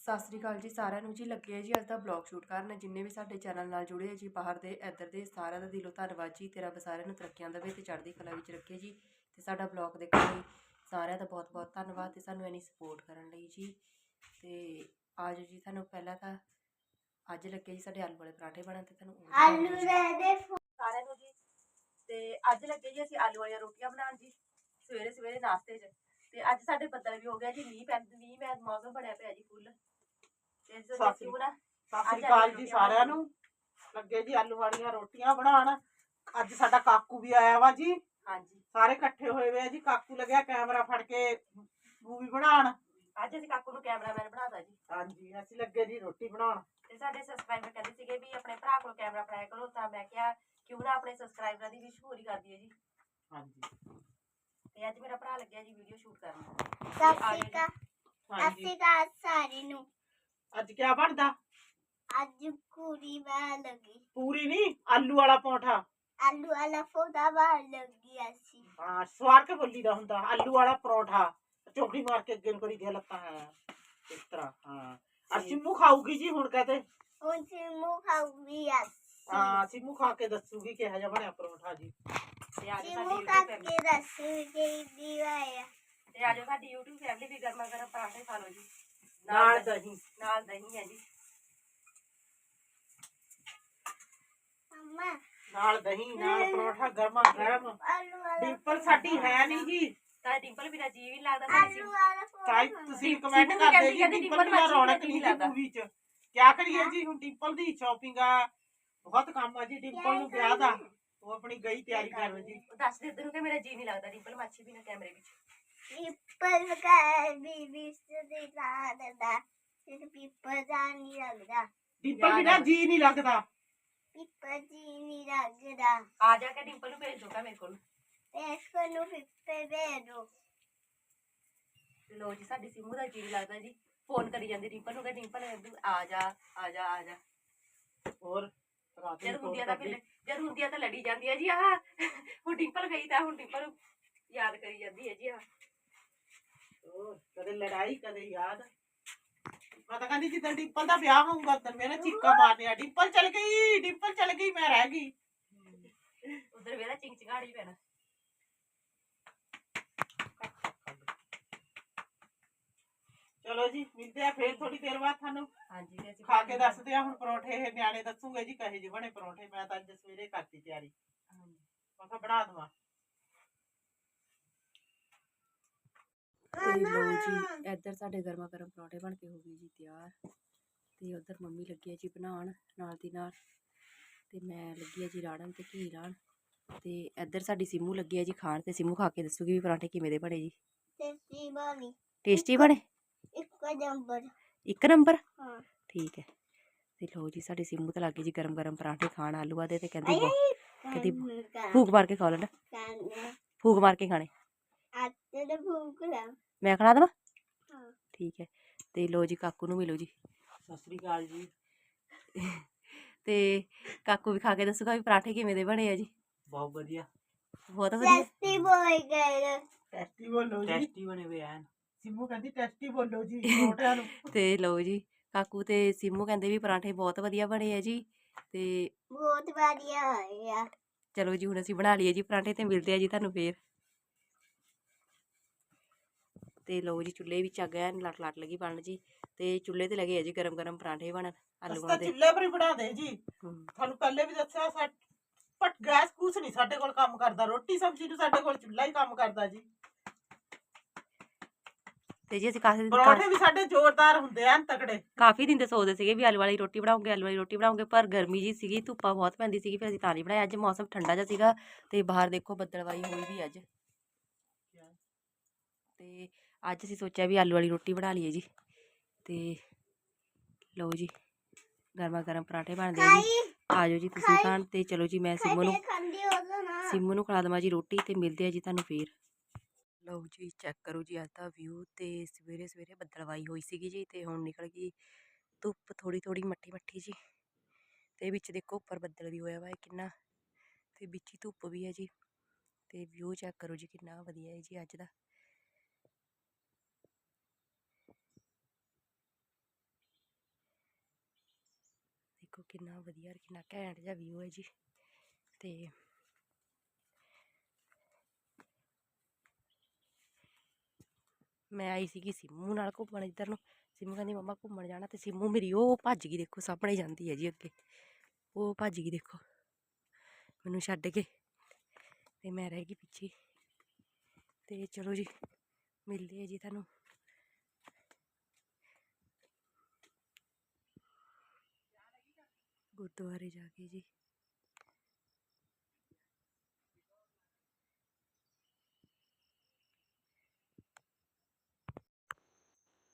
ਸਤਿ ਸ੍ਰੀ ਅਕਾਲ ਜੀ ਸਾਰਿਆਂ ਨੂੰ ਜੀ। ਲੱਗੇ ਆ ਜੀ ਅੱਜ ਦਾ ਬਲੌਗ ਸ਼ੂਟ ਕਰਨ। ਜਿੰਨੇ ਵੀ ਸਾਡੇ ਚੈਨਲ ਨਾਲ ਜੁੜੇ ਆ ਜੀ ਬਾਹਰ ਦੇ ਇੱਧਰ ਦੇ ਸਾਰਿਆਂ ਦਾ ਦਿਲੋਂ ਧੰਨਵਾਦ ਜੀ। ਤੇਰਾ ਸਾਰਿਆਂ ਨੂੰ ਤਰੱਕੀਆਂ ਦੇਵੇ ਤੇ ਚੜ੍ਹਦੀ ਕਲਾ ਵਿੱਚ ਰੱਖੇ ਜੀ। ਤੇ ਸਾਡਾ ਬਲੌਗ ਦੇਖਣ ਲਈ ਸਾਰਿਆਂ ਦਾ ਬਹੁਤ ਬਹੁਤ ਧੰਨਵਾਦ ਤੇ ਸਾਨੂੰ ਇੰਨੀ ਸਪੋਰਟ ਕਰਨ ਲਈ ਜੀ। ਤੇ ਆਜੋ ਜੀ ਤੁਹਾਨੂੰ ਪਹਿਲਾਂ ਤਾਂ ਅੱਜ ਲੱਗੇ ਜੀ ਸਾਡੇ ਆਲੂ ਵਾਲੇ ਪਰਾਠੇ ਬਣਨ ਤੇ ਤੁਹਾਨੂੰ ਆਲੂ ਦੇ ਸਾਰਿਆਂ ਨੂੰ ਜੀ। ਤੇ ਅੱਜ ਲੱਗੇ ਜੀ ਅਸੀਂ ਆਲੂ ਵਾਲੀਆਂ ਰੋਟੀਆਂ ਬਣਾਉਣ ਜੀ। ਸਵੇਰੇ ਸਵੇਰੇ ਨਾਸ਼ਤੇ 'ਚ। ਤੇ ਅੱਜ ਸਾਡੇ ਬੱਦਲ ਵੀ ਹੋ ਗਿਆ ਜੀ ਮੀਂਹ ਪੈਂਦ ਮੀਂਹ ਮੈਂ ਮੌਸਮ ਬਣਿਆ ਪਿਆ ਜੀ ਫੁੱਲ। ਤੇ ਜੋ ਸਤਿ ਜੱਸੂ ਨਾ ਸਤਿ ਅੱਜ ਸ੍ਰੀ ਅਕਾਲ ਆਲੂ ਜੀ ਰੋਟੀਆਂ ਸਾਰਿਆਂ ਨੂੰ। ਲੱਗੇ ਜੀ ਆਲੂ ਵਾਲੀਆਂ ਰੋਟੀਆਂ ਬਣਾਉਣ। ਅੱਜ ਸਾਡਾ ਕਾਕੂ ਵੀ ਆਇਆ ਵਾ ਜੀ। ਹਾਂਜੀ। ਸਾਰੇ ਇਕੱਠੇ ਹੋਏ ਹੋਏ ਆ ਜੀ ਕਾਕੂ ਲੱਗਿਆ ਕੈਮਰਾ ਫੜ ਕੇ ਮੂਵੀ ਬਣਾਉਣ। ਅੱਜ ਅਸੀਂ ਕਾਕੂ ਨੂੰ ਕੈਮਰਾਮੈਨ ਬਣਾਤਾ ਜੀ। ਹਾਂਜੀ ਅਸੀਂ ਲੱਗੇ ਜੀ ਰੋਟੀ ਬਣਾਉਣ। ਤੇ ਸਾਡੇ ਸਬਸਕ੍ਰਾਈਬਰ ਕਹਿੰਦੇ ਸੀਗੇ ਵੀ ਆਪਣੇ ਭਰਾ ਕੋਲ ਕੈਮਰਾ ਫੜਾਇਆ ਕਰੋ ਤਾਂ ਮੈਂ ਕਿਹਾ ਕਿਉਂ ਨਾ ਆਪਣੇ ਸਬਸਕ੍ਰਾਈਬਰਾਂ ਦੀ ਵਿਸ਼ ਪੂਰੀ ਕਰ ਦਈਏ ਜੀ। ਹਾਂਜੀ। ਤੇ ਅੱਜ ਮੇਰਾ ਭਰਾ ਲੱਗਿਆ ਜੀ ਵੀਡੀਓ ਸ਼ੂਟ ਕਰਨ। ਸਤਿ ਸ਼੍ਰੀ ਅਕਾਲ। ਸਤਿ ਹਾਂਜੀ। ਸ਼੍ਰੀ ਅਕਾਲ ਸਾਰੇ ਨੂੰ। ਅੱਜ ਕੀ ਬਣਦਾ? ਅੱਜ ਪੂਰੀ ਵਾਰ ਲੱਗੀ। ਪੂਰੀ ਨਹੀਂ ਆਲੂ ਵਾਲਾ ਪਰੌਂਠਾ। ਆਲੂ ਵਾਲਾ ਫੋਟਾ ਵਾਰ ਲੱਗੀ ਅਸੀਂ। ਹਾਂ ਸਵਾਰ ਕੇ ਬੋਲੀ ਦਾ ਹੁੰਦਾ ਆਲੂ ਵਾਲਾ ਪਰੌਂਠਾ। ਚੋਕੜੀ ਮਾਰ ਕੇ ਅੱਗੇ ਨੂੰ ਕਰੀ ਦੀਆਂ ਲੱਤਾਂ। ਹੈ ਇਸ ਤਰ੍ਹਾਂ ਹਾਂ। ਅੱਜ ਸਿੰਮੂ ਖਾਊਗੀ ਜੀ ਹੁਣ ਕਹਤੇ? ਹੁਣ ਸਿਮੂ ਖਾਊਗੀ ਹਾਂ ਸਿੰਮੂ ਖਾ ਕੇ ਦੱਸੂਗੀ ਕਿਹੋ ਜਿਹਾ ਬਣਿਆ ਪਰੌਂਠਾ ਜੀ। ਤੇ ਅੱਜ ਸਿਮੂ ਸਾਡੀ ਖਾ YouTube family- ਕੇ ਦੱਸੂਗੀ ਦੀ ਵਾਇਆ ਤੇ ਅੱਜ ਸਾਡੀ YouTube ਫੈਮਿਲੀ ਵੀ ਗਰਮਾ ਗਰਮ ਪਰਾਂਠੇ ਖਾ ਲਓ ਜੀ। ਨਾਲ ਦਹੀਂ- ਨਾਲ ਦਹੀਂ ਹੈ ਜੀ। ਮੰਮਾ। ਨਾਲ ਦਹੀਂ ਨਾਲ ਪਰੌਂਠਾ ਗਰਮਾ ਗਰਮ। ਡਿੰਪਲ ਸਾਡੀ ਹੈ ਨਹੀਂ ਜੀ। ਤਾਂ ਡਿੰਪਲ ਵੀ ਜੀ ਵੀ ਲੱਗਦਾ ਤਾਈ ਫੋਟਾ ਤੁਸੀਂ ਕਮੈਂਟ ਕਰਦੇ ਜੀ ਡਿੰਪਲ ਡਿੰਪਲ ਦੀ ਮਾਸੀ ਰੌਣਕ ਦਾ ਨਹੀਂ ਜੀ ਲੱਗਦਾ। ਮੂਵੀ ਚ। ਕੀ ਕਰੀਏ ਜੀ ਹੁਣ ਡਿੰਪਲ ਦੀ ਸ਼ਾਪਿੰਗ ਆ। ਬਹੁਤ ਕੰਮ ਆ ਜੀ ਡਿੰਪਲ ਨੂੰ ਵਿਆਹ ਦਾ। ਉਹ ਆਪਣੀ ਗਈ ਤਿਆਰੀ ਕਰ ਰਹੀ ਜੀ ਦੱਸ ਦੇ ਤੈਨੂੰ ਕਿ ਮੇਰਾ ਜੀ ਨਹੀਂ ਲੱਗਦਾ ਡਿੰਪਲ ਮਾਛੀ ਵੀ ਨਾ ਕੈਮਰੇ ਵਿੱਚ। ਪਿੱਪਲ ਕਾ ਵੀ ਵੀ ਸੁਦੀ ਦਾ ਸਿਰ ਪਿੱਪਲ ਦਾ ਨਹੀਂ ਲੱਗਦਾ। ਡਿੰਪਲ ਬਿਨਾ ਜੀ ਨਹੀਂ ਲੱਗਦਾ। ਪਿੱਪਲ ਜੀ ਨਹੀਂ ਲੱਗਦਾ। ਆ ਜਾ ਕੇ ਡਿੰਪਲ ਨੂੰ ਭੇਜ ਦੋਗਾ ਮੇਰੇ ਕੋਲ। ਇਸ ਨੂੰ ਪਿੱਪਲ ਦੇ ਦੋ। ਲੋ ਜੀ ਸਾਡੀ ਸਿੰਮੂ ਦਾ ਜੀ ਲੱਗਦਾ ਜੀ। ਫੋਨ ਕਰੀ ਜਾਂਦੀ ਡਿੰਪਲ ਨੂੰ ਕਿ ਡਿੰਪਲ ਇੱਧਰ ਆ ਜਾ ਆ ਜਾ ਆ ਜਾ। ਹੋਰ? ਰਾਤ ਜਦ ਹੁੰਦੀਆਂ ਫੋਨ ਤਾਂ ਫਿਰ ਕਰਦੀ ਜਦ ਹੁੰਦੀਆਂ ਤਾਂ ਲੜੀ ਜਾਂਦੀ ਹੈ ਜੀ ਆਹ। ਹੁਣ ਡਿੰਪਲ ਗਈ ਤਾਂ ਹੁਣ ਡਿੰਪਲ ਯਾਦ ਕਰੀ ਜਾਂਦੀ ਹੈ ਜੀ ਆ ਹੋਰ, ਕਦੇ ਲੜਾਈ ਕਦੇ ਯਾਦ। ਮੈਂ ਤਾਂ ਕਹਿੰਦੀ ਜਿੱਦਾਂ ਡਿੰਪਲ ਦਾ ਵਿਆਹ ਹੋਊਗਾ ਤਾਂ ਮੇਰੇ ਚੀਕਾਂ ਮਾਰਨੀਆਂ। ਡਿੰਪਲ ਚਲ ਗਈ ਡਿੰਪਲ ਚਲ ਗਈ ਮੈਂ ਰਹਿ ਗਈ। ਉਧਰ ਵੇਲਾ ਚਿੰਗ ਚਿੰਗਾੜੀ ਪੈਣਾ। ਚਲੋ ਜੀ ਮਿਲਦੇ ਆ ਫੇਰ ਥੋੜੀ ਦੇਰ ਬਾਅਦ ਤੁਹਾਨੂੰ। ਹਾਂਜੀ ਅਸੀਂ ਖਾ ਕੇ ਦੱਸਦੇ ਆ ਹੁਣ ਪਰੌਂਠੇ ਇਹ ਨਿਆਣੇ ਦੱਸੂਗੇ ਜੀ ਕਹੇ ਜਿਹੇ ਬਣੇ ਪਰੌਂਠੇ ਮੈਂ ਤਾਂ ਅੱਜ ਸਵੇਰੇ ਕਰਤੀ ਤਿਆਰੀ। ਹਾਂਜੀ। ਮੈਂ ਕਿਹਾ ਬਣਾ ਦਵਾਂ। ਤੇ ਲੋ ਜੀ ਇੱਧਰ ਸਾਡੇ ਗਰਮਾ ਗਰਮ ਪਰੌਂਠੇ ਬਣ ਕੇ ਹੋ ਗਏ ਜੀ ਤਿਆਰ। ਤੇ ਉਧਰ ਮੰਮੀ ਲੱਗੀ ਹੈ ਜੀ ਬਣਾਉਣ ਨਾਲ ਦੀ ਨਾਲ। ਤੇ ਮੈਂ ਲੱਗੀ ਹੈ ਜੀ ਰਾੜਨ ਤੇ ਘੀ ਲਾਣ ਤੇ ਇੱਧਰ ਸਾਡੀ ਸਿੰਮੂ ਲੱਗੀ ਹੈ ਜੀ ਖਾਣ ਤੇ ਸਿੰਮੂ ਖਾ ਕੇ ਦੱਸੂਗੀ ਵੀ ਪਰੌਂਠੇ ਕਿਵੇਂ ਦੇ ਬਣੇ ਜੀ। ਟੇਸਟੀ ਬਣੇ? ਨੰਬਰ ਇੱਕ ਨੰਬਰ? ਹਾਂ। ਠੀਕ ਹੈ। ਤੇ ਲੋ ਜੀ ਸਾਡੀ ਸਿੰਮੂ ਤਾਂ ਲੱਗੀ ਜੀ ਗਰਮ ਗਰਮ ਪਰਾਂਠੇ ਖਾਣ ਆਲੂਆਂ ਦੇ ਤੇ ਕਹਿੰਦੀ ਬਹੁਤ ਕਦੀ ਫੂਕ ਮਾਰ ਕੇ ਖਾ ਲੈਣਾ ਕਾਨੇ ਫੂਕ ਮਾਰ ਕੇ ਖਾਣੇ। ਆਤੇ ਦੇ ਭੂਖ ਲਾ। ਮੈਂ ਖਣਾ ਦੇਵਾਂ? ਹਾਂ। ਠੀਕ ਹੈ। ਤੇ ਲੋ ਜੀ ਕਾਕੂ ਨੂੰ ਮਿਲੋ ਜੀ। ਸਤਿ ਸ੍ਰੀ ਅਕਾਲ ਜੀ। ਤੇ ਕਾਕੂ ਵੀ ਖਾ ਕੇ ਦੱਸੂਗਾ ਵੀ ਪਰਾਠੇ ਕਿਵੇਂ ਦੇ ਬਣੇ ਆ ਜੀ। ਬਹੁਤ ਵਧੀਆ। ਬਹੁਤ ਵਧੀਆ। ਸਸਤੀ ਬੋਲ ਗਏ ਟੈਸਟੀ ਬੋਲੋ ਜੀ। ਟੈਸਟੀ ਬਣੇ ਹੋਏ ਐਨ। ਸਿੰਮੂ ਕਹਿੰਦੀ ਟੈਸਟੀ ਬੋਲੋ ਜੀ ਪਰੌਂਠਿਆਂ ਨੂੰ। ਤੇ ਲਓ ਜੀ ਕਾਕੂ ਤੇ ਸਿੰਮੂ ਕਹਿੰਦੇ ਵੀ ਪਰਾਠੇ ਬਹੁਤ ਵਧੀਆ ਬਣੇ ਆ ਜੀ ਤੇ ਬਹੁਤ ਵਧੀਆ ਹੋਇਆ ਚਲੋ ਜੀ ਹੁਣ ਅਸੀਂ ਬਣਾ ਲਈਏ ਜੀ ਪਰਾਠੇ ਤੇ ਮਿਲਦੇ ਆ ਜੀ ਤੁਹਾਨੂੰ ਫੇਰ। ਤੇ ਲਓ ਜੀ ਚੁੱਲ੍ਹੇ ਵਿੱਚ ਅੱਗ ਐਨ ਲੱਟ ਲੱਟ ਲੱਗੀ ਬਣਨ ਜੀ ਤੇ ਚੁੱਲ੍ਹੇ ਤੇ ਲੱਗੇ ਆ ਜੀ ਗਰਮ ਗਰਮ ਪਰਾਠੇ ਬਣਨ ਆਲੂਆਂ ਤਾਂ ਦੇ। ਚੁੱਲ੍ਹੇ ਪਰ ਹੀ ਬਣਾ ਦੇ ਜੀ। ਹਮ, ਤੁਹਾਨੂੰ ਪਹਿਲੇ ਵੀ ਦੱਸਿਆ ਸਾ ਪਰ ਗੈਸ ਕੁਛ ਨਹੀਂ ਸਾਡੇ ਕੋਲ ਕੰਮ ਕਰਦਾ ਰੋਟੀ ਸਬਜ਼ੀ ਨੂੰ ਸਾਡੇ ਕੋਲ ਚੁੱਲ੍ਹਾ ਹੀ ਕੰਮ ਕਰਦਾ ਜੀ। ਤੇ ਜੀ ਅਸੀਂ ਕਾਫੀ ਪਰੌਂਠੇ ਵੀ ਸਾਡੇ ਜ਼ੋਰਦਾਰ ਹੁੰਦੇ ਐਨ ਤਕੜੇ। ਕਾਫੀ ਦਿਨ ਤੇ ਸੋਚਦੇ ਸੀਗੇ ਵੀ ਆਲੂ ਵਾਲੀ ਰੋਟੀ ਬਣਾਉਂਗੇ ਆਲੂ ਵਾਲੀ ਰੋਟੀ ਬਣਾਉਂਗੇ ਪਰ ਗਰਮੀ ਜੀ ਸੀਗੀ ਧੁੱਪਾ ਬਹੁਤ ਪੈਂਦੀ ਸੀਗੀ ਫਿਰ ਅਸੀਂ ਤਾਂ ਨਹੀਂ ਬਣਾਇਆ ਅੱਜ ਮੌਸਮ ਠੰਡਾ ਜਿਹਾ ਸੀਗਾ ਤੇ ਬਾਹਰ ਦੇਖੋ ਬੱਦਲਵਾਈ ਹੋਈ ਵੀ ਅੱਜ। ਤੇ ਅੱਜ ਅਸੀਂ ਸੋਚਿਆ ਵੀ ਆਲੂ ਵਾਲੀ ਰੋਟੀ ਬਣਾ ਲਈਏ ਜੀ ਤੇ ਲਓ ਜੀ ਗਰਮਾ ਗਰਮ ਪਰਾਠੇ ਬਣਦੇ ਆ ਜੀ। ਖਾਈ ਆਜੋ ਜੀ ਤੁਸੀਂ ਖਾਣ ਤੇ ਚਲੋ ਜੀ ਮੈਂ ਸਿੰਮੂ ਨੂੰ ਖਾਈ ਖੰਡੀ ਹੋ ਨਾ। ਸਿੰਮੂ ਨੂੰ ਖਿਲਾ ਦੇਵਾਂ ਜੀ ਰੋਟੀ ਤੇ ਮਿਲਦੇ ਆ ਜੀ ਤੁਹਾਨੂੰ ਫੇਰ। ਲਓ ਜੀ ਚੈੱਕ ਕਰੋ ਜੀ ਅੱਜ ਦਾ ਵਿਊ ਤੇ ਸਵੇਰੇ ਸਵੇਰੇ ਬੱਦਲਵਾਈ ਹੋਈ ਸੀਗੀ ਜੀ ਤੇ ਹੁਣ ਨਿਕਲ ਗਈ ਧੁੱਪ ਥੋੜੀ ਥੋੜੀ ਮੱਠੀ ਮੱਠੀ ਜੀ ਤੇ ਵਿੱਚ ਦੇਖੋ ਉੱਪਰ ਬੱਦਲ ਵੀ ਹੋਇਆ ਵਾ ਕਿੰਨਾ ਤੇ ਵਿੱਚ ਹੀ ਧੁੱਪ ਵੀ ਹੈ ਜੀ ਤੇ ਵਿਊ ਚੈੱਕ ਕਰੋ ਜੀ ਕਿੰਨਾ ਵਧੀਆ ਹੈ ਜੀ ਅੱਜ ਦਾ। ਦੇਖੋ ਕਿੰਨਾ ਵਧੀਆ ਕਿੰਨਾ ਘੈਂਟ ਜਿਹਾ ਵਿਊ ਹੈ ਜੀ ਤੇ ਮੈਂ ਆਈ ਸੀਗੀ ਸਿੰਮੂ ਨਾਲ ਘੁੰਮਣ ਇੱਧਰ ਨੂੰ। ਸਿੰਮੂ ਕਹਿੰਦੀ, ਮੰਮਾ, ਘੁੰਮਣ ਜਾਣਾ ਤੇ ਸਿੰਮੂ ਮੇਰੀ ਉਹ ਭੱਜ ਗਈ ਦੇਖੋ, ਸਾਹਮਣੇ ਜਾਂਦੀ ਹੈ ਜੀ ਅੱਗੇ। ਉਹ ਭੱਜ ਗਈ ਦੇਖੋ। ਮੈਨੂੰ ਛੱਡ ਕੇ ਤੇ ਮੈਂ ਰਹਿ ਗਈ ਪਿੱਛੇ। ਤੇ ਚਲੋ ਜੀ, ਮਿਲਦੇ ਆ ਜੀ ਤੁਹਾਨੂੰ। ਗੁਰਦੁਆਰੇ ਜਾ ਕੇ ਜੀ।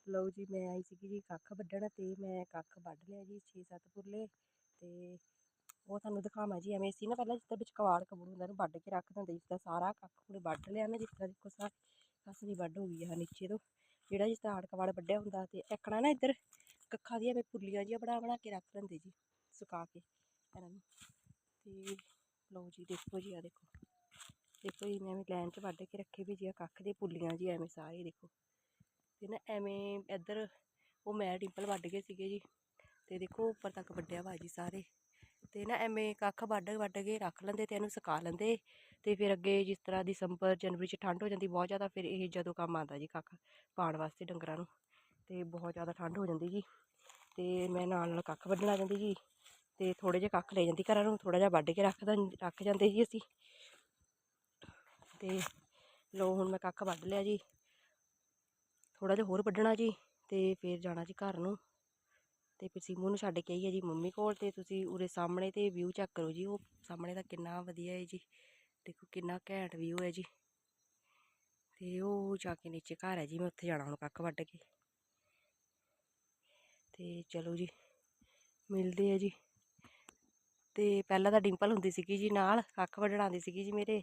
ਲਓ ਜੀ ਮੈਂ ਆਈ ਸੀਗੀ ਜੀ ਕੱਖ ਵੱਢਣ ਤੇ ਮੈਂ ਕੱਖ ਵੱਢ ਲਿਆ ਜੀ 6-7 ਪੁਰਲੇ ਤੇ ਉਹ ਤੁਹਾਨੂੰ ਦਿਖਾਵਾਂ ਜੀ, ਐਵੇਂ ਸੀ ਨਾ ਪਹਿਲਾਂ ਜਿੱਦਾਂ ਵਿੱਚ ਕਵਾੜ ਕਬੂੜ ਹੁੰਦਾ ਇਹਨੂੰ ਵੱਢ ਕੇ ਰੱਖ ਦਿੰਦੇ ਜਿੱਦਾਂ ਸਾਰਾ ਕੱਖ ਹੁਣੇ ਵੱਢ ਲਿਆ ਨਾ ਜਿਸ ਤਰ੍ਹਾਂ ਦੇਖੋ ਸਾ ਕਸਰੀ ਵੱਢ ਹੋ ਗਈ ਆ ਨੀਚੇ ਤੋਂ, ਜਿਹੜਾ ਜਿਸ ਤਰ੍ਹਾਂ ਆੜ ਕਵਾੜ ਵੱਢਿਆ ਹੁੰਦਾ ਤੇ ਐਕਣਾ ਨਾ ਇੱਧਰ ਕੱਖਾਂ ਦੀਆਂ ਐਵੇਂ ਪੁੱਲੀਆਂ ਜਿਹੀਆਂ ਬਣਾ ਬਣਾ ਕੇ ਰੱਖ ਦਿੰਦੇ ਜੀ, ਸੁਕਾ ਕੇ ਇਹਨਾਂ ਨੂੰ ਤੇ ਲਓ ਜੀ ਦੇਖੋ ਜੀ ਆ ਦੇਖੋ ਦੇਖੋ ਜੀ ਮੈਂ ਐਵੇਂ ਲਾਈਨ 'ਚ ਵੱਢ ਕੇ ਰੱਖੇ ਵੀ ਜੀ ਆ ਕੱਖ ਦੇ ਪੁੱਲੀਆਂ ਜੀ ਐਵੇਂ ਸਾਰੇ ਦੇਖੋ। ਤੇ ਨਾ ਐਵੇਂ ਇੱਧਰ ਉਹ ਮੈਂ ਡਿੰਪਲ ਵੱਢ ਗਏ ਸੀਗੇ ਜੀ, ਤੇ ਦੇਖੋ ਉੱਪਰ ਤੱਕ ਵੱਢਿਆ ਵਾ ਜੀ ਸਾਰੇ। ਤੇ ਨਾ ਐਵੇਂ ਕੱਖ ਵੱਢ ਵੱਢ ਕੇ ਰੱਖ ਲੈਂਦੇ ਤੇ ਇਹਨੂੰ ਸੁਕਾ ਲੈਂਦੇ, ਤੇ ਫਿਰ ਅੱਗੇ ਜਿਸ ਤਰ੍ਹਾਂ ਦਸੰਬਰ ਜਨਵਰੀ 'ਚ ਠੰਡ ਹੋ ਜਾਂਦੀ ਬਹੁਤ ਜ਼ਿਆਦਾ, ਫਿਰ ਇਹ ਜਦੋਂ ਕੰਮ ਆਉਂਦਾ ਜੀ ਕੱਖ ਪਾਉਣ ਵਾਸਤੇ ਡੰਗਰਾਂ ਨੂੰ, ਤੇ ਬਹੁਤ ਜ਼ਿਆਦਾ ਠੰਡ ਹੋ ਜਾਂਦੀ ਜੀ। ਤੇ ਮੈਂ ਨਾਲ ਨਾਲ ਕੱਖ ਵੱਢਣ ਆ ਜਾਂਦੀ ਜੀ, ਤੇ ਥੋੜੇ ਜਿਹੇ ਕੱਖ ਲੈ ਜਾਂਦੀ ਘਰਾਂ ਨੂੰ ਥੋੜਾ ਜਿਹਾ ਵੱਢ ਕੇ ਰੱਖ ਦਾਂ, ਰੱਖ ਜਾਂਦੇ ਜੀ ਅਸੀਂ। ਤੇ ਲੋ ਹੁਣ ਮੈਂ ਕੱਖ ਵੱਢ ਲਿਆ ਜੀ। ਥੋੜਾ ਜਿਹਾ ਹੋਰ ਵੱਢਣਾ ਜੀ ਤੇ ਫਿਰ ਜਾਣਾ ਜੀ ਘਰ ਨੂੰ। ਤੇ ਫਿਰ ਸੀਮੂ ਨੂੰ ਛੱਡ ਕੇ ਆਈ ਹੈ ਜੀ ਮੰਮੀ ਕੋਲ ਤੇ ਤੁਸੀਂ ਉਰੇ ਸਾਹਮਣੇ ਤੇ ਵਿਊ ਚੈੱਕ ਕਰੋ ਜੀ, ਉਹ ਸਾਹਮਣੇ ਦਾ ਕਿੰਨਾ ਵਧੀਆ ਹੈ ਜੀ। ਦੇਖੋ ਕਿੰਨਾ ਘੈਂਟ ਵਿਊ ਹੈ ਜੀ। ਤੇ ਉਹ ਜਾ ਕੇ ਨੀਚੇ ਘਰ ਹੈ ਜੀ, ਮੈਂ ਉੱਥੇ ਜਾਣਾ ਹੁਣ ਕੱਖ ਵੱਢ ਕੇ। ਤੇ ਚਲੋ ਜੀ, ਮਿਲਦੇ ਆ ਜੀ। ਤੇ ਪਹਿਲਾਂ ਤਾਂ ਡਿੰਪਲ ਹੁੰਦੀ ਸੀਗੀ ਜੀ ਨਾਲ, ਕੱਖ ਵੱਢਣ ਆਉਂਦੀ ਸੀਗੀ ਜੀ ਮੇਰੇ।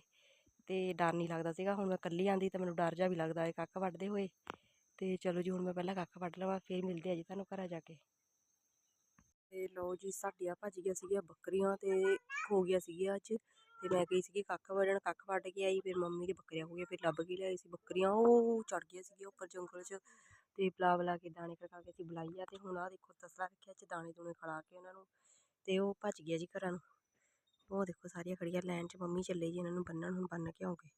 ਤੇ ਡਰ ਨਹੀਂ ਲੱਗਦਾ ਸੀਗਾ, ਹੁਣ ਮੈਂ ਇਕੱਲੀ ਆਂਦੀ ਤਾਂ ਮੈਨੂੰ ਡਰ ਜਾ ਵੀ ਲੱਗਦਾ ਹੈ ਕੱਖ ਵੱਢਦੇ ਹੋਏ। ਤੇ ਚਲੋ ਜੀ ਹੁਣ ਮੈਂ ਪਹਿਲਾਂ ਕੱਖ ਵੱਢ ਲਵਾਂ, ਫਿਰ ਮਿਲਦੇ ਆ ਜੀ ਤੁਹਾਨੂੰ ਘਰਾਂ ਜਾ ਕੇ। ਤੇ ਲਓ ਜੀ ਸਾਡੀਆਂ ਭੱਜ ਗਿਆ ਸੀਗੀਆਂ ਬੱਕਰੀਆਂ ਤੇ ਖੋ ਗਿਆ ਸੀਗੀਆਂ ਅੱਜ। ਤੇ ਮੈਂ ਗਈ ਸੀਗੀ ਕੱਖ ਵੱਢਣ, ਕੱਖ ਵੱਢ ਕੇ ਆਈ, ਫਿਰ ਮੰਮੀ ਦੇ ਬੱਕਰੀਆਂ ਹੋ ਗਈਆਂ, ਫਿਰ ਲੱਭ ਕੇ ਲਿਆਈ ਸੀ ਬੱਕਰੀਆਂ। ਉਹ ਚੜ ਗਈਆਂ ਸੀਗੀਆਂ ਉੱਪਰ ਜੰਗਲ 'ਚ ਤੇ ਬੁਲਾ ਬੁਲਾ ਕੇ ਦਾਣੇ ਖਾ ਕੇ ਅਸੀਂ ਬੁਲਾਈ ਆ ਤੇ ਹੁਣ ਆ ਦੇਖੋ ਤਸਲਾ ਰੱਖਿਆ ਚ ਦਾਣੇ ਦੂਣੇ ਖੜਾ ਕੇ ਉਹਨਾਂ ਨੂੰ ਤੇ ਉਹ ਭੱਜ ਗਿਆ ਜੀ ਘਰਾਂ ਨੂੰ। ਉਹ ਦੇਖੋ ਸਾਰੀਆਂ ਖੜੀਆਂ ਲਾਈਨ 'ਚ ਮੰਮੀ ਚੱਲੇ ਜੀ ਇਹਨਾਂ ਨੂੰ ਬੰਨਣ, ਹੁਣ ਬੰਨ ਕੇ ਆਉਂਗੇ।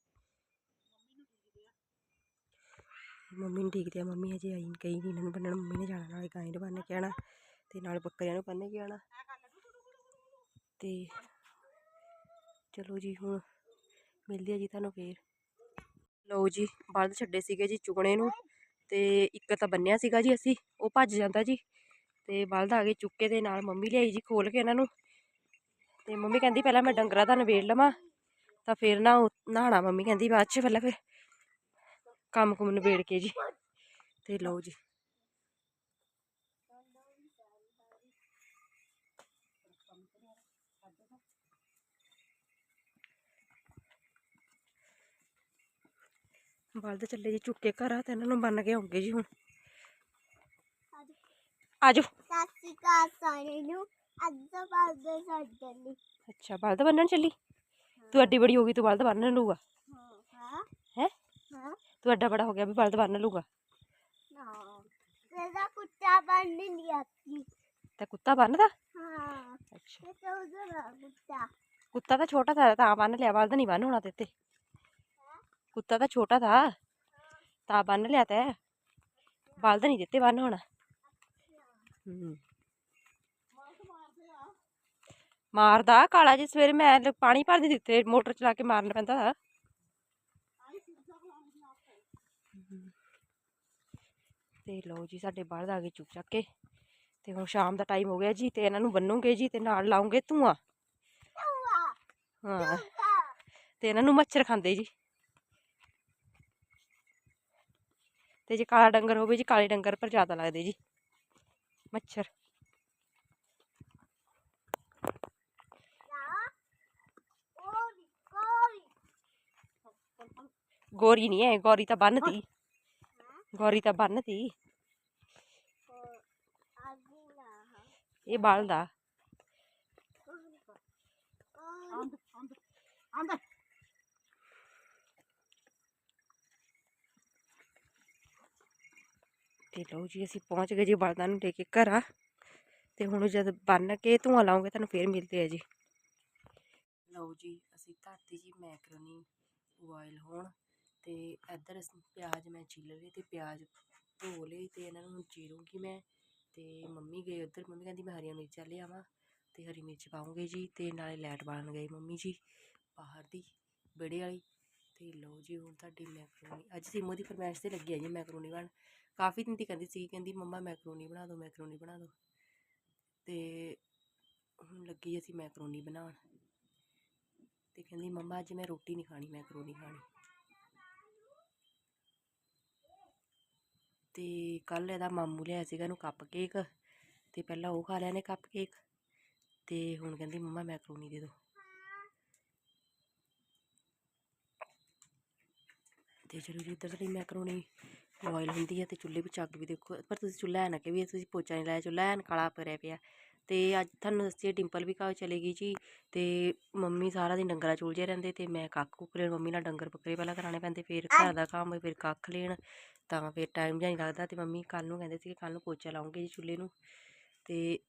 ਮੰਮੀ ਨੂੰ ਠੀਕ ਤੇ ਆ ਮੰਮੀ ਹਜੇ ਆਈ ਨਹੀਂ ਗਈ ਨਹੀਂ ਇਹਨਾਂ ਨੂੰ ਬੰਨਣ, ਮੰਮੀ ਨੇ ਜਾਣਾ ਨਾਲੇ ਗਾਂ ਨੂੰ ਬੰਨ ਕੇ ਆਉਣਾ ਤੇ ਨਾਲ ਬੱਕਰੀਆਂ ਨੂੰ ਬੰਨ ਕੇ ਆਉਣਾ। ਤੇ ਚਲੋ ਜੀ, ਹੁਣ ਮਿਲਦੇ ਆ ਜੀ ਤੁਹਾਨੂੰ ਫੇਰ। ਲਓ ਜੀ, ਬਲਦ ਛੱਡੇ ਸੀਗੇ ਜੀ ਚੁਗਣੇ ਨੂੰ, ਤੇ ਇੱਕ ਤਾਂ ਬੰਨਿਆ ਸੀਗਾ ਜੀ ਅਸੀਂ, ਉਹ ਭੱਜ ਜਾਂਦਾ ਜੀ। ਤੇ ਬਲਦ ਆ ਗਏ ਚੁੱਕੇ ਦੇ ਨਾਲ ਮੰਮੀ ਲਿਆਈ ਜੀ ਖੋਲ ਕੇ ਇਹਨਾਂ ਨੂੰ। ਤੇ ਮੰਮੀ ਕਹਿੰਦੀ, ਪਹਿਲਾਂ ਮੈਂ ਡੰਗਰਾਂ ਦਾ ਨਵੇੜ ਲਵਾਂ, ਤਾਂ ਫਿਰ ਨਾ ਉਹ- ਨਹਾਉਣਾ ਮੰਮੀ ਕਹਿੰਦੀ ਬਾਅਦ ਚ, ਪਹਿਲਾਂ ਫਿਰ ਕੰਮ ਕੁਮ ਨਵੇੜ ਕੇ ਜੀ। ਤੇ ਲਓ ਜੀ। ਬਲਦ ਚੱਲੇ ਜੀ ਚੁੱਕੇ ਘਰ ਆ ਤੇ ਇਹਨਾਂ ਨੂੰ ਬੰਨ ਕੇ ਆਉਂਗੇ ਜੀ ਹੁਣ। ਆਜੋ। ਸਤਿ ਸ਼੍ਰੀ ਅਕਾਲ ਸਾਰਿਆਂ ਨੂੰ ਅੱਜ ਦਾ ਬਾਅਦ ਸਾਡੇ ਲਈ ਅੱਛਾ ਬਲਦ ਬੰਨਣ ਚੱਲੀ? ਤੂੰ ਅੱਡੀ ਬੜੀ ਹੋ ਗਈ ਤੂੰ ਬਲਦ ਬੰਨ ਲੂਗਾ ਹਾਂ। ਹੈ? ਹਾਂ ਤੂੰ ਐਡਾ ਬੜਾ ਹੋ ਗਿਆ ਵੀ ਬਲਦ ਬੰਨ ਲੂਗਾ ਤੇਰਾ ਕੁੱਤਾ ਬੰਨ ਲਿਆ ਤੇ ਕੁੱਤਾ ਹਾਂ ਤੇ ਤੋ ਤਾਂ ਛੋਟਾ ਥਾ ਤਾਂ ਬੰਨ ਲਿਆ ਬਲਦ ਨਹੀਂ ਬੰਨ ਹੋਣਾ ਤੇ ਤੇ ਕੁੱਤਾ ਤਾਂ ਛੋਟਾ ਥਾ ਤਾਂ ਬੰਨ ਲਿਆ ਤੈ। ਬਲਦ ਨਹੀਂ ਦਿੱਤੇ ਬੰਨ ਹੋਣਾ। ਹੂੰ। ਮਾਰਦਾ ਕਾਲਾ ਜੀ ਸਵੇਰੇ ਮੈਂ ਪਾਣੀ ਭਰਦੀ ਦਿੱਤੇ ਮੋਟਰ ਚਲਾ ਕੇ ਮਾਰਨਾ ਪੈਂਦਾ। ਤਾ। ਤੇ ਲਓ ਜੀ ਸਾਡੇ ਬਾਹਰ ਦਾ ਆ ਗਏ ਚੁੱਕ ਚੱਕ ਕੇ। ਤੇ ਹੁਣ ਸ਼ਾਮ ਦਾ ਟਾਈਮ ਹੋ ਗਿਆ ਜੀ ਤੇ ਇਹਨਾਂ ਨੂੰ ਬੰਨੂਗੇ ਜੀ ਤੇ ਨਾਲ ਲਾਉਂਗੇ ਧੂਆਂ। ਹਾਂ। ਤੇ ਇਹਨਾਂ ਨੂੰ ਮੱਛਰ ਖਾਂਦੇ ਜੀ। ਤੇ ਜੇ ਕਾਲਾ ਡੰਗਰ ਹੋਵੇ ਜੀ, ਕਾਲੇ ਡੰਗਰ ਪਰ ਜ਼ਿਆਦਾ ਲੱਗਦੇ ਜੀ। ਮੱਛਰ। ਕੋਰੀ ਗੋਰੀ ਨਹੀਂ ਹੈ, ਗੋਰੀ ਤਾਂ ਬੰਨਤੀ। ਗੋਰੀ ਤਾਂ ਬੰਨਤੀ ਇਹ ਬਲਦਾ ਅੰਦ ਅੰਦ ਅੰਦ ਤੇ ਲਓ ਜੀ ਅਸੀਂ ਪਹੁੰਚ ਗਏ ਜੀ ਬਲਦਾਂ ਨੂੰ ਲੈ ਕੇ ਘਰਾਂ। ਤੇ ਹੁਣ ਜਦ ਬੰਨ ਕੇ ਧੂੰਆਂ ਲਾਉਂਗੇ ਤੁਹਾਨੂੰ ਫੇਰ ਮਿਲਦੇ ਆ ਜੀ। ਲਓ ਜੀ ਅਸੀਂ ਧਰਤੀ ਜੀ ਮੈਕਰੋਨੀ ਬੋਇਲ ਹੋਣ। ਅਤੇ ਇੱਧਰ ਅਸੀਂ ਪਿਆਜ਼ ਮੈਂ ਛਿੱਲ ਲਏ ਅਤੇ ਪਿਆਜ਼ ਧੋ ਲਏ ਅਤੇ ਇਹਨਾਂ ਨੂੰ ਹੁਣ ਚੀਰੂੰਗੀ ਮੈਂ ਅਤੇ ਮੰਮੀ ਗਏ ਉੱਧਰ, ਮੰਮੀ ਕਹਿੰਦੀ ਮੈਂ ਹਰੀਆਂ ਮਿਰਚਾਂ ਲਿਆਵਾਂ ਅਤੇ ਹਰੀ ਮਿਰਚ ਪਾਉਂਗੇ ਜੀ ਅਤੇ ਨਾਲੇ ਲਾਈਟ ਬਾਲਣ ਗਏ ਮੰਮੀ ਜੀ ਬਾਹਰ ਦੀ ਵਿਹੜੇ ਵਾਲੀ ਅਤੇ ਲਓ ਜੀ ਹੁਣ ਤੁਹਾਡੀ ਮੈਕਰੋਨੀ, ਅੱਜ ਸਿਮੋ ਦੀ ਫਰਮਾਇਸ਼ ਤੇ ਲੱਗੀ ਆ ਜੀ ਮੈਕਰੋਨੀ ਬਣ ਕਾਫੀ ਦਿਨ ਦੀ ਕਹਿੰਦੀ ਸੀ, ਕਹਿੰਦੀ ਮੰਮਾ ਮੈਕਰੋਨੀ ਬਣਾ ਦਿਓ ਮੈਕਰੋਨੀ ਬਣਾ ਦਿਓ ਅਤੇ ਹੁਣ ਲੱਗੀ ਅਸੀਂ ਮੈਕਰੋਨੀ ਬਣਾਉਣ ਤੇ ਕਹਿੰਦੀ ਮੰਮਾ ਅੱਜ ਮੈਂ ਰੋਟੀ ਨਹੀਂ ਖਾਣੀ, ਮੈਕਰੋਨੀ ਖਾਣੀ। ਤੇ ਕੱਲ ਇਹਦਾ ਮਾਮੂ ਲਿਆਇਆ ਸੀਗਾ ਇਹਨੂੰ ਕੱਪ ਕੇਕ ਤੇ ਪਹਿਲਾਂ ਉਹ ਖਾ ਲਿਆ ਨੇ ਕੱਪ ਕੇਕ ਤੇ ਹੁਣ ਕਹਿੰਦੀ ਮੰਮਾ ਮੈਕਰੋਨੀ ਦੇ ਦਿਓ। ਤੇ ਚਲੋ ਜੀ ਇੱਧਰ ਸਾਡੀ ਮੈਕਰੋਨੀ ਬੋਇਲ ਹੁੰਦੀ ਹੈ ਤੇ ਚੁੱਲ੍ਹੇ ਵਿੱਚ ਅੱਗ ਵੀ ਦੇਖੋ, ਪਰ ਤੁਸੀਂ ਚੁੱਲ੍ਹਾ ਐ ਨਾ ਕਿ ਵੀ ਤੁਸੀਂ ਪੋਚਾ ਨਹੀਂ ਲਾਇਆ, ਚੁੱਲ੍ਹਾ ਐਨ ਕਾਲਾ ਪਰਿਆ ਪਿਆ। ਤੇ ਅੱਜ ਤੁਹਾਨੂੰ ਦੱਸਿਆ ਡਿੰਪਲ ਵੀ ਘਰ ਚਲੇ ਗਈ ਜੀ ਤੇ ਮੰਮੀ ਸਾਰਾ ਦਿਨ ਡੰਗਰਾਂ ਚੂਲ ਜੇ ਰਹਿੰਦੇ ਤੇ ਮੈਂ ਕੱਖ ਕੁੱਕ ਲੈਣ, ਮੰਮੀ ਨਾਲ ਡੰਗਰ ਬੱਕਰੇ ਪਹਿਲਾਂ ਕਰਾਣੇ ਪੈਂਦੇ, ਫਿਰ ਘਰ ਦਾ ਕੰਮ ਫਿਰ ਕੱਖ ਲੈਣ। ਤਾਂ ਫਿਰ ਟਾਈਮ ਜਿਹਾ ਨਹੀਂ ਲੱਗਦਾ ਤੇ ਮੰਮੀ ਕੱਲ ਨੂੰ ਕਹਿੰਦੇ ਸੀ ਕਿ ਕੱਲ ਨੂੰ ਪੋਚਾ ਲਾਉਂਗੇ ਜੀ ਚੁੱਲ੍ਹੇ ਨੂੰ ਤੇ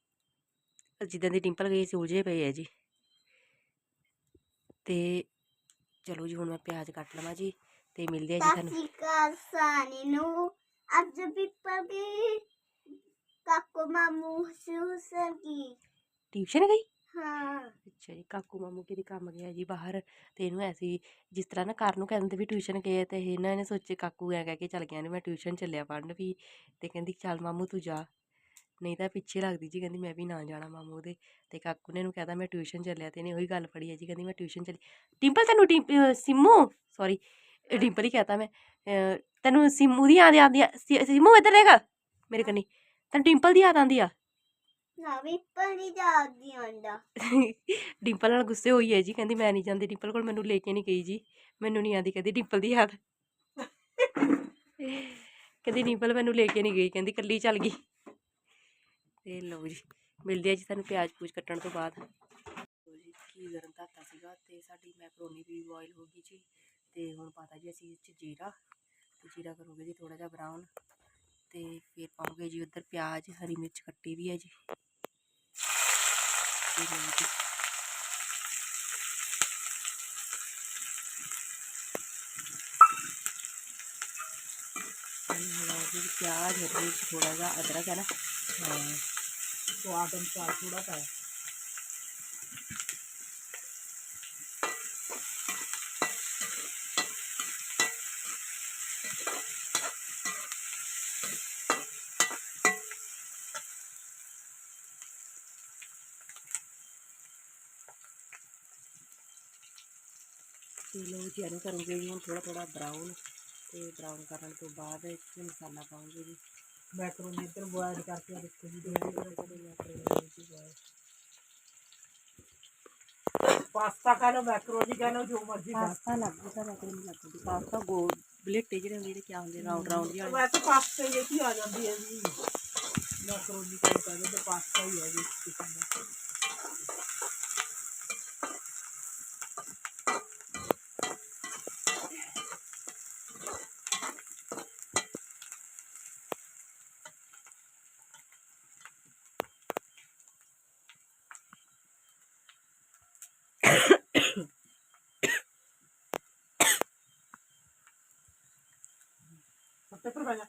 ਜਿੱਦਾਂ ਦੀ ਡਿੰਪਲ ਗਈ ਸੀ ਉਲਝੇ ਪਏ ਆ ਜੀ। ਤੇ ਚਲੋ ਜੀ ਹੁਣ ਮੈਂ ਪਿਆਜ਼ ਕੱਟ ਲਵਾਂ ਜੀ ਤੇ ਮਿਲਦੇ ਆ ਜੀ ਤੁਹਾਨੂੰ। ਸਤਿ ਸ਼੍ਰੀ ਅਕਾਲ ਸਾਨੀ ਨੂੰ। ਅੱਜ ਪੀਪਲ ਦੀ ਕਾਕੂ ਮਾਮੂ ਸੁਸਰ ਕੀ ਟਿਊਸ਼ਨ ਗਈ? ਹਾਂ। ਅੱਛਾ ਜੀ ਕਾਕੂ ਮਾਮੂ ਕਿਤੇ ਕੰਮ ਗਿਆ ਜੀ ਬਾਹਰ ਤੇ ਇਹਨੂੰ ਐਸੀ ਜਿਸ ਤਰ੍ਹਾਂ ਨਾ ਘਰ ਨੂੰ ਕਹਿੰਦੇ ਵੀ ਟਿਊਸ਼ਨ ਗਏ ਤੇ ਇਹਨਾਂ ਨੇ ਸੋਚੇ ਕਾਕੂ ਐ ਕਹਿ ਕੇ ਚੱਲ ਗਿਆ ਨੇ ਮੈਂ ਟਿਊਸ਼ਨ ਚੱਲਿਆ ਪੜ੍ਹਨ ਵੀ ਤੇ ਕਹਿੰਦੀ ਚੱਲ ਮਾਮੂ ਤੂੰ ਜਾ। ਨਹੀਂ ਤਾਂ ਪਿੱਛੇ ਲੱਗਦੀ ਜੀ ਕਹਿੰਦੀ ਮੈਂ ਵੀ ਨਾ ਜਾਣਾ ਮਾਮੂ ਦੇ ਤੇ ਕਾਕੂ ਨੇ ਇਹਨੂੰ ਕਹਿਤਾ ਮੈਂ ਟਿਊਸ਼ਨ ਚੱਲਿਆ ਤੇ ਇਹਨੇ ਉਹੀ ਗੱਲ ਫੜੀ ਹੈ ਜੀ ਕਹਿੰਦੀ ਮੈਂ ਟਿਊਸ਼ਨ ਚੱਲੀ ਟਿੰਪਲ ਤੈਨੂੰ ਟਿੰਪ ਅਹ ਸਿੰਮੂ? ਸੌਰੀ ਡਿੰਪਲ ਹੀ ਕਹਤਾ ਮੈਂ, ਅਹ ਤੈਨੂੰ ਸਿੰਮੂ ਦੀ ਯਾਦ ਆਉਂਦੀ ਆ, ਸਿ- ਸਿੰਮੂ ਇੱਧਰ ਦੇਖ ਮੇਰੇ ਕੰਨੀ, ਤੈਨੂੰ ਟਿੰਪਲ ਦੀ ਯਾਦ ਆਉਂਦੀ ਆ? ਨਾ ਪੀਪਲ ਨਹੀਂ ਜਾਂਦੀ ਆਂਦਾ ਡਿੰਪਲ ਨਾਲ ਗੁੱਸੇ ਹੋਈ ਹੈ ਜੀ, ਕਹਿੰਦੀ ਮੈਂ ਨਹੀਂ ਜਾਂਦੀ, ਡਿੰਪਲ ਕੋਲ ਮੈਨੂੰ ਲੈ ਕੇ ਨਹੀਂ ਗਈ ਜੀ। ਮੈਨੂੰ ਨਹੀਂ ਆਂਦੀ ਕਹਿੰਦੀ ਡਿੰਪਲ ਦੀ ਯਾਦ। ਕਹਿੰਦੀ ਡਿੰਪਲ ਮੈਨੂੰ ਲੈ ਕੇ ਨਹੀਂ ਗਈ, ਕਹਿੰਦੀ ਕੱਲੀ ਚੱਲ ਗਈ। ਤੇ ਲਓ ਜੀ, ਮਿਲਦੇ ਆ ਜੀ ਸਾਨੂੰ ਪਿਆਜ਼ ਪੂਜ ਕੱਟਣ ਤੋਂ ਬਾਅਦ। ਲਓ ਜੀ, ਕੀ ਗਰਮ ਧਾਤਾ ਸੀਗਾ ਤੇ ਸਾਡੀ ਮੈਕਰੋਨੀ ਵੀ ਬੋਇਲ ਹੋ ਗਈ ਜੀ। ਤੇ ਹੁਣ ਪਤਾ ਜੀ ਅਸੀਂ ਇਹ 'ਚ ਜੀਰਾ, ਤੇ ਜੀਰਾ ਕਰੋਗੇ ਜੀ ਥੋੜਾ ਜਿਹਾ ਬਰਾਊਨ ਤੇ ਫਿਰ ਪਾਉਂਗੇ ਜੀ ਉੱਧਰ ਪਿਆਜ਼, ਹਰੀ ਮਿਰਚ ਕੱਟੀ ਵੀ ਹੈ ਜੀ। ਤੇ ਲਓ ਜੀ ਲਓ ਜੀ ਪਿਆਜ਼ ਹਰੀ ਮਿਰਚ ਥੋੜਾ ਜਿਹਾ ਅਦਰਕ ਹੈ ਨਾ ਹਾਂ ਸਵਾਦ ਤੇ ਲਓ ਜੀ ਇਹਨੂੰ ਕਰੂੰਗੇ ਜੀ ਹੁਣ ਥੋੜਾ ਥੋੜਾ ਬਰਾਊਨ ਤੇ ਬਰਾਊਨ ਕਰਨ ਤੋਂ ਬਾਅਦ ਇਹ 'ਚ ਮਸਾਲਾ ਪਾਉਂਗੇ ਜੀ। ਮੈਕਰੋਨੀ ਇੱਧਰ ਬੋਇਲ ਕਰਕੇ ਦੇਖੋ ਜੀ ਪਾਸਤਾ ਕਹ ਲਓ ਮੈਕਰੋਨੀ ਕਹ ਲਓ ਜੋ ਮਰਜ਼ੀ ਕਰ ਪਾਸਤਾ ਲੱਗਦਾ ਤਾਂ ਮੈਂ ਨਹੀਂ ਲੱਗਦੀ ਪਾਸਤਾ ਗੋਲ ਬਲੇਟੇ ਜਿਹੜੇ ਹੁੰਦੇ ਜਿਹੜੇ ਕੀ ਹੁੰਦੇ ਰਾਉਂਡ ਰਾਉਂਡ ਜਿਹੇ ਵਾਲੇ। ਵੈਸੇ ਪਾਸਤੇ ਇਹ ਹੀ ਆ ਜਾਂਦੀ ਹੈ ਜੀ। ਮੈਕਰੋਨੀ ਕੋਈ ਕਹਿੰਦੇ ਤੇ ਪਾਸਤਾ ਹੀ ਹੈ ਜੀ ਇਸ ਕਿਸਮ ਦਾ ਸੱਤੇ ਪਰ ਬੈਠ ਜਾ।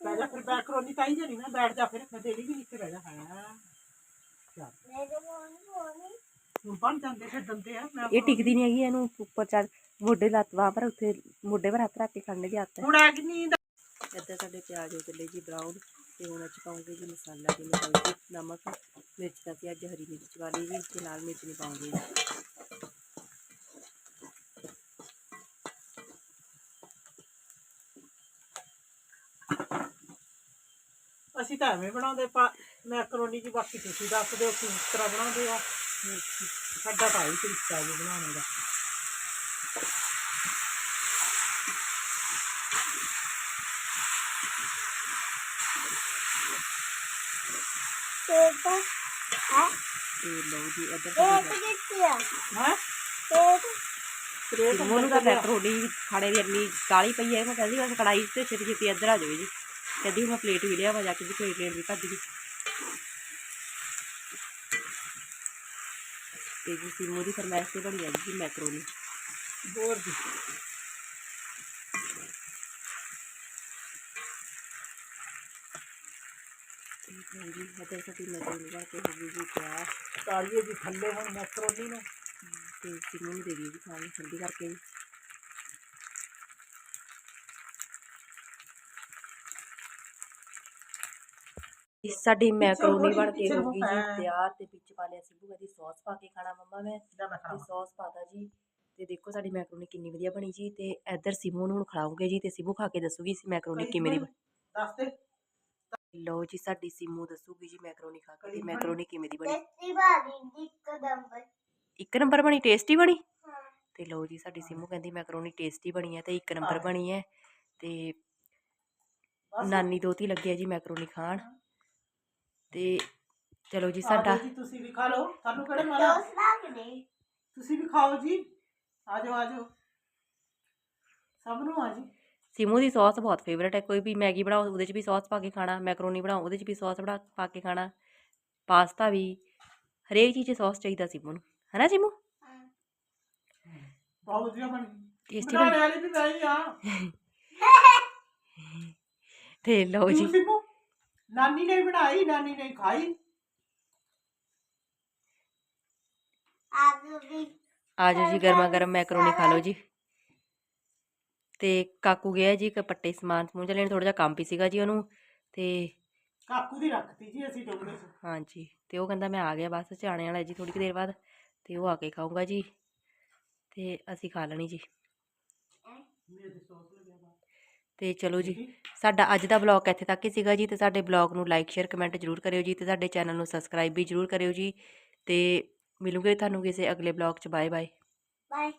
ਬੈਠ ਜਾ ਫਿਰ ਮੈਕਰੋਨੀ ਤਾਂ ਹੀ ਜਣੀ ਨਾ ਬੈਠ ਜਾ ਫਿਰ। ਮੈਂ ਦੇਣੀ ਵੀ ਨੀਚੇ ਬੈਠ ਜਾ। ਹਾਂ। ਚੱਲ। ਹੁਣ ਬਣ ਜਾਂਦੇ ਫਿਰ ਦੰਦੇ ਆ। ਮੈਂ ਇਹ ਟਿਕਦੀ ਨਹੀਂ ਹੈਗੀ ਇਹਨੂੰ ਉੱਪਰ ਚੜ ਮੋਢੇ ਲੱਤ ਬਾਂਹ ਪਰ ਉੱਥੇ ਮੋਢੇ ਪਰ ਹੱਥ ਰੱਖ ਕੇ ਖੜਨ ਦੀ ਆਦਤ ਹੈ ਹੁਣ ਐਗਨੀ ਦਾ ਇੱਧਰ ਸਾਡੇ ਪਿਆਜ਼ ਹੋ ਚੱਲੇ ਜੀ ਬਰਾਊਨ ਤੇ ਹੁਣ ਅੱਜ ਪਾਉਂਗੇ ਜੀ ਮਸਾਲਾ ਜਿਵੇਂ ਹਲਦੀ ਨਮਕ ਮਿਰਚ ਦਾ ਤੇ ਅੱਜ ਹਰੀ ਮਿਰਚ ਵਾਲੀ ਵੀ ਤੇ ਲਾਲ ਮਿਰਚ ਨਹੀਂ ਪਾਉਂਗੇ। ਜੀ ਅਸੀਂ ਤਾਂ ਐਵੇਂ ਬਣਾਉਂਦੇ ਪਾ ਮੈਕਰੋਨੀ ਜੀ ਬਾਕੀ ਤੁਸੀਂ ਦੱਸ ਦਿਓ ਕਿਸ ਤਰ੍ਹਾਂ ਬਣਾਉਂਦੇ ਆ ਸਾਡਾ ਤਾਂ ਇਹ ਤਰੀਕਾ ਜੀ ਬਣਾਉਣ ਦਾ। ਪੇਟ? ਹੈ? ਤੇ ਲਓ ਜੀ ਇੱਧਰ ਕਿੱਥੇ ਆ। ਹੈ? ਪੇਟ? ਕਰੇਟ ਮੋਨੂੰ ਤਾਂ ਮੈਕਰੋਨੀ ਖਾਣੇ ਦੀ ਇੰਨੀ ਕਾਲੀ ਪਈ ਹੈ ਮੈਂ ਕਹਿੰਦੀ ਬਸ ਕੜਾਈ ਤੇ ਛੇਤੀ ਛੇਤੀ ਇੱਧਰ ਆ ਜਾਵੇ ਜੀ। कभी मैं प्लेट भी लिया जाके भी प्लेट लेट भी कर दी सीमो की फरमाइश से बनी आई मैक्रोनी बोर जी थले हम मैक्रोनी ने सीमो दे दी खाली ठंडी करके ਜੀ, ਸਾਡੀ ਮੈਕਰੋਨੀ ਬਣ ਕੇ ਹੋ ਗਈ ਜੀ। ਤਿਆਰ ਤੇ ਵਿੱਚ ਪਾ ਲਿਆ ਸਿੱਬੂ ਦੀ ਸੌਸ ਪਾ ਕੇ ਖਾਣਾ ਮੰਮਾ ਮੈਂ ਤੇ ਸੌਸ ਪਾਤਾ ਜੀ ਤੇ ਦੇਖੋ ਸਾਡੀ ਮੈਕਰੋਨੀ ਕਿੰਨੀ ਵਧੀਆ ਬਣੀ ਜੀ ਤੇ ਇੱਧਰ ਸਿਮੂ ਨੂੰ ਹੁਣ ਖਿਲਾਉਂਗੇ ਜੀ ਤੇ ਸਿਮੂ ਖਾ ਕੇ ਦੱਸੂਗੀ ਸੀ ਮੈਕਰੋਨੀ ਕਿਵੇਂ ਦੀ ਬਣੀ। ਲਓ ਜੀ ਸਾਡੀ ਸਿਮੂ ਦੱਸੂਗੀ ਜੀ ਮੈਕਰੋਨੀ ਖਾ ਕੇ ਤੇ? ਮੈਕਰੋਨੀ ਕਿਵੇਂ ਦੀ ਬਣੀ। ਇੱਕ ਨੰਬਰ। ਬਣੀ ਟੇਸਟੀ ਬਣੀ? ਹਾਂ। ਤੇ ਲਓ ਜੀ ਸਾਡੀ ਸਿਮੂ ਕਹਿੰਦੀ ਮੈਕਰੋਨੀ ਟੇਸਟੀ ਬਣੀ ਹੈ ਤੇ ਇੱਕ ਨੰਬਰ ਬਣੀ ਹੈ ਤੇ ਨਾਨੀ ਦੋਤੀ ਲੱਗੀ ਹੈ ਜੀ ਮੈਕਰੋਨੀ ਖਾਣ। ਤੇ ਚਲੋ ਜੀ ਸਾਡਾ ਜੀ ਤੁਸੀਂ ਵੀ ਖਾ ਲਓ। ਤੁਹਾਨੂੰ ਕਿਹੜੇ ਲੱਗਦੇ ਤੁਸੀਂ ਵੀ ਖਾਓ ਜੀ। ਆ ਜਾਓ ਆ ਜਾਓ। ਸਭ ਨੂੰ ਆ ਜੀ। ਸਿਮੂ ਦੀ ਸੌਸ ਬਹੁਤ ਫੇਵਰਟ ਹੈ। ਕੋਈ ਵੀ ਮੈਗੀ ਬਣਾਓ ਉਹਦੇ 'ਚ ਵੀ ਸੌਸ ਪਾ ਕੇ ਖਾਣਾ। ਮੈਕਰੋਨੀ ਬਣਾਓ ਉਹਦੇ 'ਚ ਵੀ ਸੌਸ ਬਣਾ ਪਾ ਕੇ ਖਾਣਾ। ਪਾਸਤਾ ਵੀ ਹਰੇਕ ਚੀਜ਼ 'ਚ ਸੌਸ ਚਾਹੀਦਾ ਸਿਮੂ ਨੂੰ। ਹੈ ਨਾ ਸਿਮੂ? ਹਾਂ। ਬਹੁਤ ਵਧੀਆ ਬਣੀ ਟੇਸਟੀ ਬਣੀ ਵਾਲੀ ਵੀ ਮੈਂ ਹੀ ਆ। ਤੇ ਲਓ ਜੀ। ਸਿਮੂ ਨਾਨੀ ਨੇ ਬਣਾਈ ਨਾਨੀ ਨੇ ਖਾਈ। ਆਜ ਵੀ ਆ ਜਾਓ ਜੀ ਗਰਮਾ ਗਰਮ ਮੈਕਰੋਨੀ ਖਾ ਲਓ ਜੀ। ਤੇ ਕਾਕੂ ਗਿਆ ਜੀ ਕਪੱਟੇ ਸਮਾਨ ਸਮੂਨ ਚ ਲੈਣ ਥੋੜਾ ਜਿਹਾ ਕੰਮ ਵੀ ਸੀਗਾ ਜੀ ਉਹਨੂੰ। ਤੇ ਕਾਕੂ ਦੀ ਰੱਖਤੀ ਜੀ ਅਸੀਂ ਡੋਲੇ ਚ ਹਾਂਜੀ ਤੇ ਉਹ ਕਹਿੰਦਾ ਮੈਂ ਆ ਗਿਆ ਬਸ ਚਾਣੇ ਵਾਲਾ ਜੀ ਥੋੜੀ ਦੇਰ ਬਾਅਦ ਤੇ ਉਹ ਆ ਕੇ ਖਾਊਗਾ ਜੀ। ਤੇ ਅਸੀਂ ਖਾ ਲੈਣੀ ਜੀ। ਮੇਰੇ ਸੌਸ ਤੇ ਚਲੋ ਜੀ ਸਾਡਾ ਅੱਜ ਦਾ ਬਲੌਗ ਇੱਥੇ ਤੱਕ ਹੀ ਸੀਗਾ ਜੀ ਤੇ ਸਾਡੇ ਬਲੌਗ ਨੂੰ ਲਾਈਕ ਸ਼ੇਅਰ ਕਮੈਂਟ ਜਰੂਰ ਕਰਿਓ ਜੀ ਤੇ ਸਾਡੇ ਚੈਨਲ ਨੂੰ ਸਬਸਕ੍ਰਾਈਬ ਵੀ ਜਰੂਰ ਕਰਿਓ ਜੀ ਤੇ ਮਿਲੂਗੇ ਤੁਹਾਨੂੰ ਕਿਸੇ ਅਗਲੇ ਬਲੌਗ 'ਚ ਬਾਏ ਬਾਏ ਬਾਏ